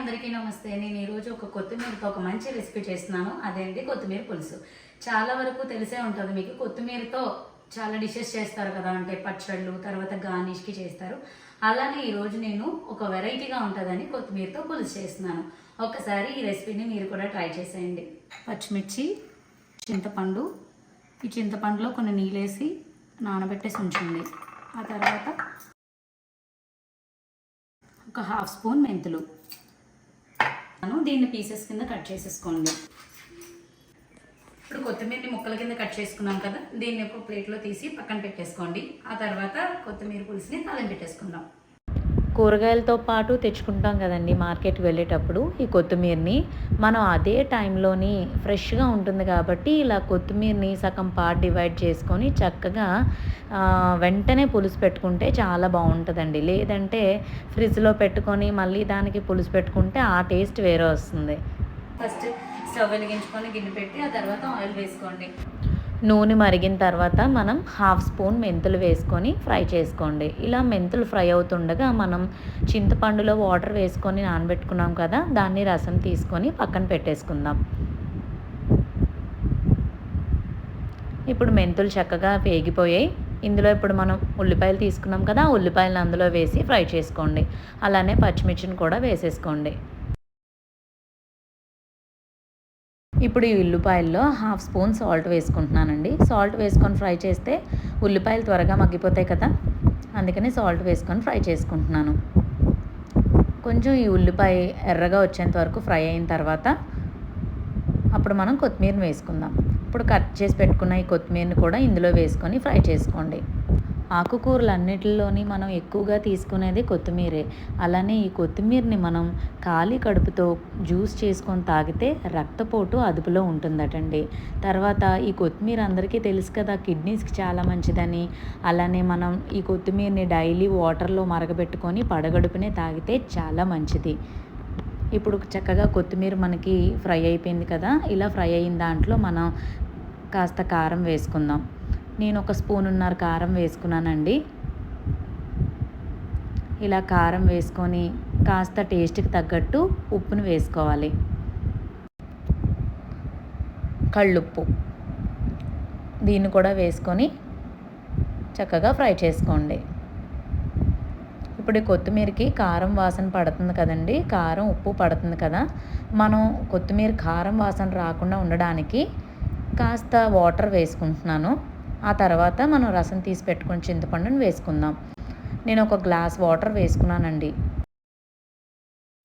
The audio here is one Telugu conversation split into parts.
అందరికీ నమస్తే. నేను ఈరోజు ఒక కొత్తిమీరతో ఒక మంచి రెసిపీ చేస్తున్నాను. అదేంటి? కొత్తిమీర పులుసు. చాలా వరకు తెలిసే ఉంటుంది మీకు. కొత్తిమీరతో చాలా డిషెస్ చేస్తారు కదా. అంటే పచ్చళ్ళు తర్వాత గార్నిష్కి చేస్తారు. అలానే ఈరోజు నేను ఒక వెరైటీగా ఉంటుందని కొత్తిమీరతో పులుసు చేస్తున్నాను. ఒకసారి ఈ రెసిపీని మీరు కూడా ట్రై చేసేయండి. పచ్చిమిర్చి చింతపండు. ఈ చింతపండులో కొన్ని నీళ్ళేసి నానబెట్టేసి ఉంచండి. ఆ తర్వాత ఒక హాఫ్ స్పూన్ మెంతులు. దీన్ని పీసెస్ కింద కట్ చేసేసుకోండి. ఇప్పుడు కొత్తిమీరని ముక్కల కింద కట్ చేసుకున్నాం కదా దీన్ని ఒక ప్లేట్లో తీసి పక్కన పెట్టేసుకోండి. ఆ తర్వాత కొత్తిమీర పులుసుని తాళం పెట్టేసుకుందాం. కూరగాయలతో పాటు తెచ్చుకుంటాం కదండి మార్కెట్కి వెళ్ళేటప్పుడు ఈ కొత్తిమీరని. మనం అదే టైంలోని ఫ్రెష్గా ఉంటుంది కాబట్టి ఇలా కొత్తిమీరని సగం పార్ట్ డివైడ్ చేసుకొని చక్కగా వెంటనే పులుసు పెట్టుకుంటే చాలా బాగుంటుందండి. లేదంటే ఫ్రిడ్జ్లో పెట్టుకొని మళ్ళీ దానికి పులుసు పెట్టుకుంటే ఆ టేస్ట్ వేరే వస్తుంది. ఫస్ట్ స్టవ్ వెలిగించుకొని గిన్నె పెట్టి ఆ తర్వాత ఆయిల్ వేసుకోండి. నూనె మరిగిన తర్వాత మనం హాఫ్ స్పూన్ మెంతులు వేసుకొని ఫ్రై చేసుకోండి. ఇలా మెంతులు ఫ్రై అవుతుండగా మనం చింతపండులో వాటర్ వేసుకొని నానబెట్టుకున్నాం కదా దాన్ని రసం తీసుకొని పక్కన పెట్టేసుకుందాం. ఇప్పుడు మెంతులు చక్కగా వేగిపోయాయి. ఇందులో ఇప్పుడు మనం ఉల్లిపాయలు తీసుకున్నాం కదా ఆ ఉల్లిపాయలను అందులో వేసి ఫ్రై చేసుకోండి. అలానే పచ్చిమిర్చిని కూడా వేసేసుకోండి. ఇప్పుడు ఈ ఉల్లిపాయల్లో హాఫ్ స్పూన్ సాల్ట్ వేసుకుంటున్నానండి. సాల్ట్ వేసుకొని ఫ్రై చేస్తే ఉల్లిపాయలు త్వరగా మగ్గిపోతాయి కదా. అందుకని సాల్ట్ వేసుకొని ఫ్రై చేసుకుంటున్నాను. కొంచెం ఈ ఉల్లిపాయ ఎర్రగా వచ్చేంత వరకు ఫ్రై అయిన తర్వాత అప్పుడు మనం కొత్తిమీరని వేసుకుందాం. ఇప్పుడు కట్ చేసి పెట్టుకున్న ఈ కొత్తిమీరని కూడా ఇందులో వేసుకొని ఫ్రై చేసుకోండి. ఆకుకూరలన్నిటిలోని మనం ఎక్కువగా తీసుకునేది కొత్తిమీరే. అలానే ఈ కొత్తిమీరని మనం ఖాళీ కడుపుతో జ్యూస్ చేసుకొని తాగితే రక్తపోటు అదుపులో ఉంటుందటండి. తర్వాత ఈ కొత్తిమీర అందరికీ తెలుసు కదా కిడ్నీస్కి చాలా మంచిదని. అలానే మనం ఈ కొత్తిమీరని డైలీ వాటర్లో మరగబెట్టుకొని పడగడుపునే తాగితే చాలా మంచిది. ఇప్పుడు చక్కగా కొత్తిమీర మనకి ఫ్రై అయిపోయింది కదా ఇలా ఫ్రై అయిన దాంట్లో మనం కాస్త కారం వేసుకుందాం. నేను ఒక స్పూనున్నర కారం వేసుకున్నానండి. ఇలా కారం వేసుకొని కాస్త టేస్ట్కి తగ్గట్టు ఉప్పును వేసుకోవాలి. కళ్ళుప్పు. దీన్ని కూడా వేసుకొని చక్కగా ఫ్రై చేసుకోండి. ఇప్పుడు ఈ కొత్తిమీరకి కారం వాసన పడుతుంది కదండి కారం ఉప్పు పడుతుంది కదా మనం కొత్తిమీర కారం వాసన రాకుండా ఉండడానికి కాస్త వాటర్ వేసుకుంటున్నాను. ఆ తర్వాత మనం రసం తీసి పెట్టుకుని చింతపండుని వేసుకుందాం. నేను ఒక గ్లాస్ వాటర్ వేసుకున్నానండి.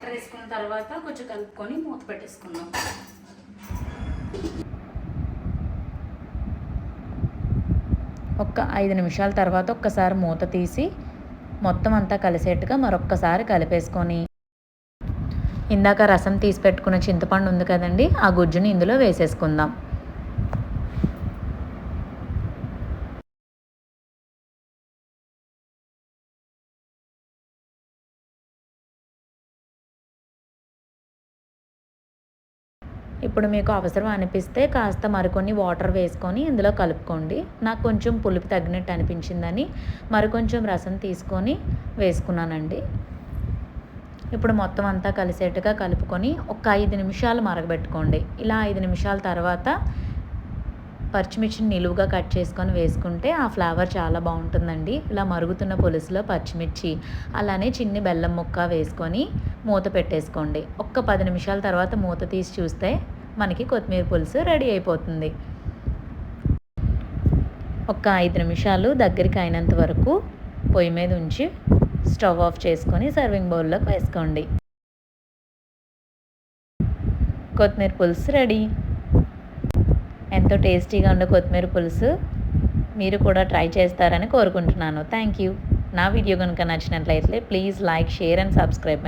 వాటర్ వేసుకున్న తర్వాత కొంచెం కలుపుకొని మూత పెట్టేసుకుందాం. ఒక్క ఐదు నిమిషాల తర్వాత ఒక్కసారి మూత తీసి మొత్తం అంతా కలిసేట్టుగా మరొక్కసారి కలిపేసుకొని. ఇందాక రసం తీసి పెట్టుకున్న చింతపండు ఉంది కదండి ఆ గుజ్జుని ఇందులో వేసేసుకుందాం. ఇప్పుడు మీకు అవసరం అనిపిస్తే కాస్త మరికొన్ని వాటర్ వేసుకొని ఇందులో కలుపుకోండి. నాకు కొంచెం పులుపు తగ్గినట్టు అనిపించిందని మరికొంచెం రసం తీసుకొని వేసుకున్నానండి. ఇప్పుడు మొత్తం అంతా కలిసేట్టుగా కలుపుకొని ఒక ఐదు నిమిషాలు మరగబెట్టుకోండి. ఇలా ఐదు నిమిషాల తర్వాత పచ్చిమిర్చిని నిలువుగా కట్ చేసుకొని వేసుకుంటే ఆ ఫ్లేవర్ చాలా బాగుంటుందండి. ఇలా మరుగుతున్న పులుసులో పచ్చిమిర్చి అలానే చిన్ని బెల్లం ముక్క వేసుకొని మూత పెట్టేసుకోండి. ఒక్క పది నిమిషాల తర్వాత మూత తీసి చూస్తే మనకి కొత్తిమీర పులుసు రెడీ అయిపోతుంది. ఒక ఐదు నిమిషాలు దగ్గరికి అయినంత వరకు పొయ్యి మీద ఉంచి స్టవ్ ఆఫ్ చేసుకొని సర్వింగ్ బౌల్లోకి వేసుకోండి. కొత్తిమీర పులుసు రెడీ. ఎంతో టేస్టీగా ఉండే కొత్తిమీర పులుసు మీరు కూడా ట్రై చేస్తారని కోరుకుంటున్నాను. Thank you. నా వీడియో కనుక నచ్చినట్లయితే please like share and subscribe.